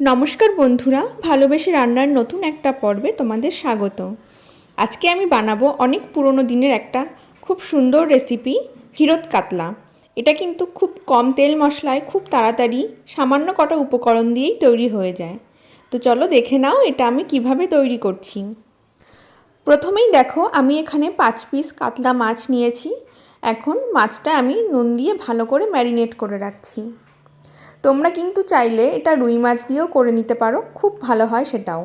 নমস্কার বন্ধুরা, ভালোবেসে রান্নার নতুন একটা পর্বে তোমাদের স্বাগত। আজকে আমি বানাবো অনেক পুরনো দিনের একটা খুব সুন্দর রেসিপি হিরত কাতলা। এটা কিন্তু খুব কম তেল মশলায় খুব তাড়াতাড়ি সামান্য কটা উপকরণ দিয়েই তৈরি হয়ে যায়। তো চলো দেখে নাও এটা আমি কীভাবে তৈরি করছি। প্রথমেই দেখো, আমি এখানে পাঁচ পিস কাতলা মাছ নিয়েছি। এখন মাছটা আমি নুন দিয়ে ভালো করে ম্যারিনেট করে রাখছি। তোমরা কিন্তু চাইলে এটা রুই মাছ দিয়েও করে নিতে পারো, খুব ভালো হয় সেটাও।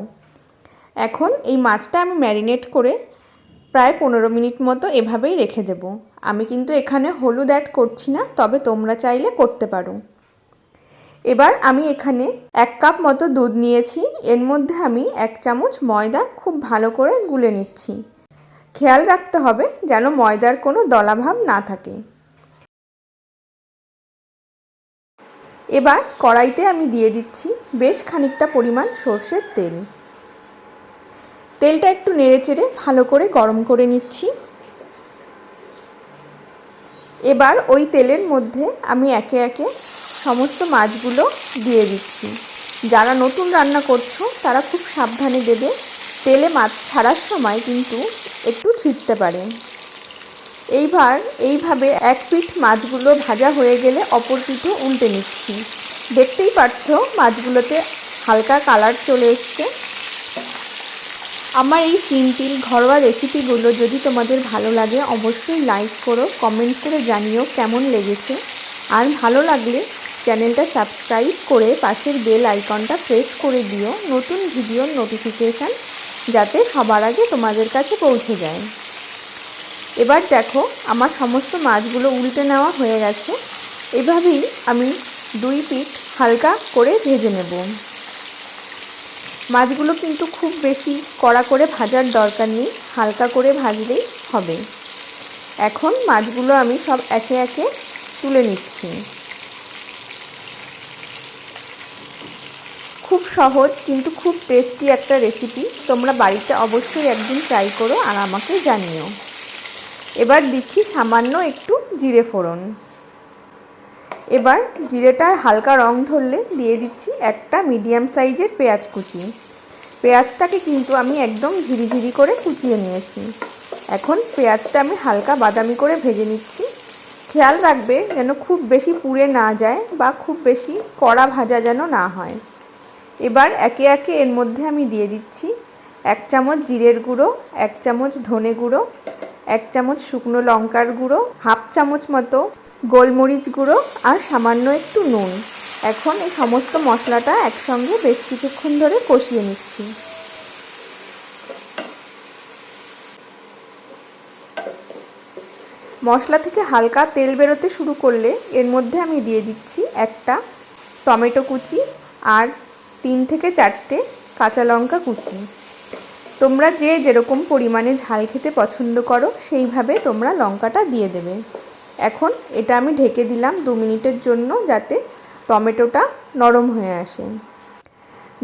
এখন এই মাছটা আমি ম্যারিনেট করে প্রায় পনেরো মিনিট মতো এভাবেই রেখে দেব। আমি কিন্তু এখানে হলুদ অ্যাড করছি না, তবে তোমরা চাইলে করতে পারো। এবার আমি এখানে এক কাপ মতো দুধ নিয়েছি, এর মধ্যে আমি এক চামচ ময়দা খুব ভালো করে গুলে নিচ্ছি। খেয়াল রাখতে হবে যেন ময়দার কোনো দলাভাব না থাকে। এবার কড়াইতে আমি দিয়ে দিচ্ছি বেশ খানিকটা পরিমাণ সর্ষের তেল। তেলটা একটু নেড়ে চেড়ে ভালো করে গরম করে নিচ্ছি। এবার ওই তেলের মধ্যে আমি একে একে সমস্ত মাছগুলো দিয়ে দিচ্ছি। যারা নতুন রান্না করছ, তারা খুব সাবধানে দেবে। তেলে মাছ ছাড়ার সময় কিন্তু একটু ছিটতে পারে। এইবার এইভাবে এক পিঠ মাছগুলো ভাজা হয়ে গেলে অপর পিঠে উল্টে নিচ্ছি। দেখতেই পাচ্ছ মাছগুলোতে হালকা কালার চলে এসছে। আমার এই সিম্পল ঘরোয়া রেসিপিগুলো যদি তোমাদের ভালো লাগে, অবশ্যই লাইক করো, কমেন্ট করে জানিও কেমন লেগেছে। আর ভালো লাগলে চ্যানেলটা সাবস্ক্রাইব করে পাশের বেল আইকনটা প্রেস করে দিও। নতুন ভিডিওর নোটিফিকেশান যাতে সবার আগে তোমাদের কাছে পৌঁছে যায়। এবার দেখো আমার সমস্ত মাছগুলো উল্টে নেওয়া হয়ে গেছে। এভাবেই আমি দুই পিঠ হালকা করে ভেজে নেব। মাছগুলো কিন্তু খুব বেশি কড়া করে ভাজার দরকার নেই, হালকা করে ভাজলেই হবে। এখন মাছগুলো আমি সব একে একে তুলে নিচ্ছি। খুব সহজ কিন্তু খুব টেস্টি একটা রেসিপি তোমরা বাড়িতে অবশ্যই একদিন ট্রাই করো আর আমাকে জানিও। এবার দিচ্ছি সামান্য একটু জিরে ফোড়ন। এবার জিরেটার হালকা রং ধরলে দিয়ে দিচ্ছি একটা মিডিয়াম সাইজের পেঁয়াজ কুচি। পেঁয়াজটাকে কিন্তু আমি একদম ঝিরিঝিরি করে কুচিয়ে নিয়েছি। এখন পেঁয়াজটা আমি হালকা বাদামি করে ভেজে নিচ্ছি। খেয়াল রাখবে যেন খুব বেশি পুড়ে না যায় বা খুব বেশি কড়া ভাজা যেন না হয়। এবার একে একে এর মধ্যে আমি দিয়ে দিচ্ছি এক চামচ জিরের গুঁড়ো, এক চামচ ধনে গুঁড়ো এক চামচ শুকনো লঙ্কার গুঁড়ো, হাফ চামচ মতো গোলমরিচ গুঁড়ো আর সামান্য একটু নুন। এখন এই সমস্ত মশলাটা একসঙ্গে বেশ কিছুক্ষণ ধরে কষিয়ে নিচ্ছি। মশলা থেকে হালকা তেল বেরোতে শুরু করলে এর মধ্যে আমি দিয়ে দিচ্ছি একটা টমেটো কুচি আর তিন থেকে চারটে কাঁচা লঙ্কা কুচি। তোমরা যে যেরকম পরিমাণে ঝাল খেতে পছন্দ করো, সেইভাবে তোমরা লঙ্কাটা দিয়ে দেবে। এখন এটা আমি ঢেকে দিলাম দু মিনিটের জন্য যাতে টমেটোটা নরম হয়ে আসে।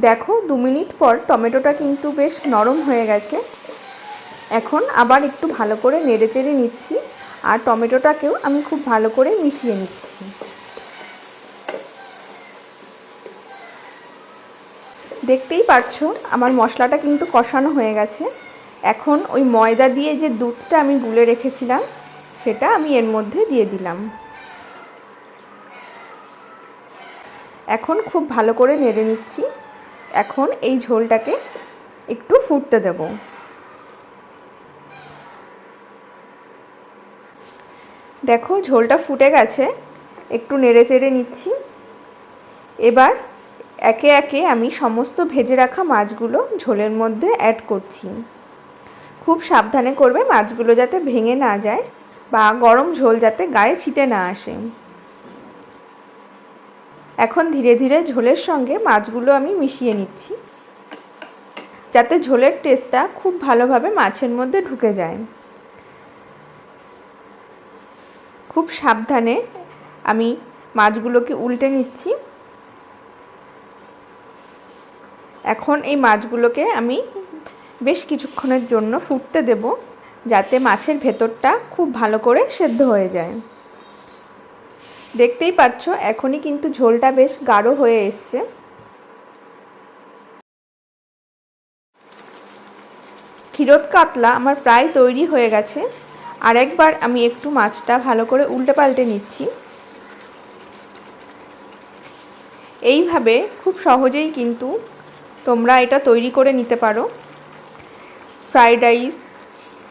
দেখো, দু মিনিট পর টমেটোটা কিন্তু বেশ নরম হয়ে গেছে। এখন আবার একটু ভালো করে নেড়ে চেড়ে নিচ্ছি। আর টমেটোটাকেও আমি খুব ভালো করে মিশিয়ে নিচ্ছি। দেখতেই পাচ্ছ আমার মশলাটা কিন্তু কষানো হয়ে গেছে। এখন ওই ময়দা দিয়ে যে দুধটা আমি গুলে রেখেছিলাম, সেটা আমি এর মধ্যে দিয়ে দিলাম। এখন খুব ভালো করে নেড়ে নিচ্ছি। এখন এই ঝোলটাকে একটু ফুটতে দেব। দেখো, ঝোলটা ফুটে গেছে, একটু নেড়ে চেড়ে নিচ্ছি। এবার একে একে আমি সমস্ত ভেজে রাখা মাছগুলো ঝোলের মধ্যে অ্যাড করছি। খুব সাবধানে করবে মাছগুলো যাতে ভেঙে না যায় বা গরম ঝোল যাতে গায়ে ছিটে না আসে। এখন ধীরে ধীরে ঝোলের সঙ্গে মাছগুলো আমি মিশিয়ে নিচ্ছি। যাতে ঝোলের টেস্টটা খুব ভালোভাবে মাছের মধ্যে ঢুকে যায়। খুব সাবধানে আমি মাছগুলোকে উল্টে নিচ্ছি। এখন এই মাছগুলোকে আমি বেশ কিছুক্ষণের জন্য ফুটতে দেব যাতে মাছের ভেতরটা খুব ভালো করে সেদ্ধ হয়ে যায়। দেখতেই পাচ্ছ, এখনই কিন্তু ঝোলটা বেশ গাঢ় হয়ে এসছে। ক্ষীরত কাতলা আমার প্রায় তৈরি হয়ে গেছে। আর একবার আমি একটু মাছটা ভালো করে উল্টে পাল্টে নিচ্ছি। এইভাবে খুব সহজেই কিন্তু তোমরা এটা তৈরি করে নিতে পারো। ফ্রাইড রাইস,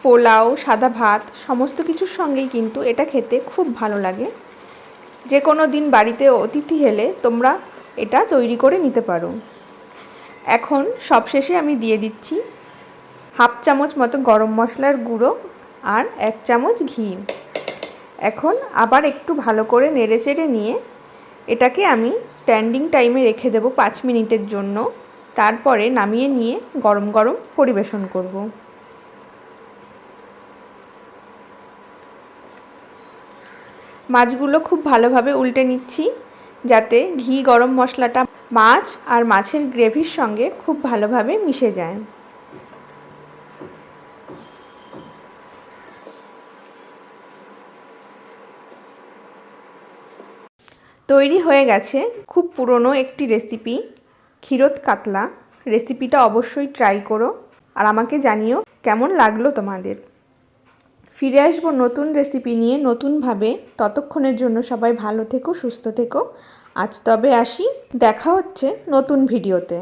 পোলাও, সাদা ভাত, সমস্ত কিছুর সঙ্গেই কিন্তু এটা খেতে খুব ভালো লাগে। যে কোনো দিন বাড়িতে অতিথি এলে তোমরা এটা তৈরি করে নিতে পারো। এখন সবশেষে আমি দিয়ে দিচ্ছি হাফ চামচ মতো গরম মশলার গুঁড়ো আর এক চামচ ঘি। এখন আবার একটু ভালো করে নেড়ে চেড়ে নিয়ে এটাকে আমি স্ট্যান্ডিং টাইমে রেখে দেবো পাঁচ মিনিটের জন্য। তারপরে নামিয়ে নিয়ে গরম গরম পরিবেশন করব। মাছগুলো খুব ভালোভাবে উল্টে নিচ্ছি, যাতে ঘি গরম মশলাটা মাছ আর মাছের গ্রেভির সঙ্গে খুব ভালোভাবে মিশে যায়। তৈরি হয়ে গেছে খুব পুরনো একটি রেসিপি। ক্ষীরোদ কাতলা রেসিপিটা অবশ্যই ট্রাই করো আর আমাকে জানিও কেমন লাগল তোমাদের। ফিরে আসব নতুন রেসিপি নিয়ে নতুনভাবে। ততক্ষণের জন্য সবাই ভালো থেকো, সুস্থ থেকো। আজ তবে আসি, দেখা হচ্ছে নতুন ভিডিওতে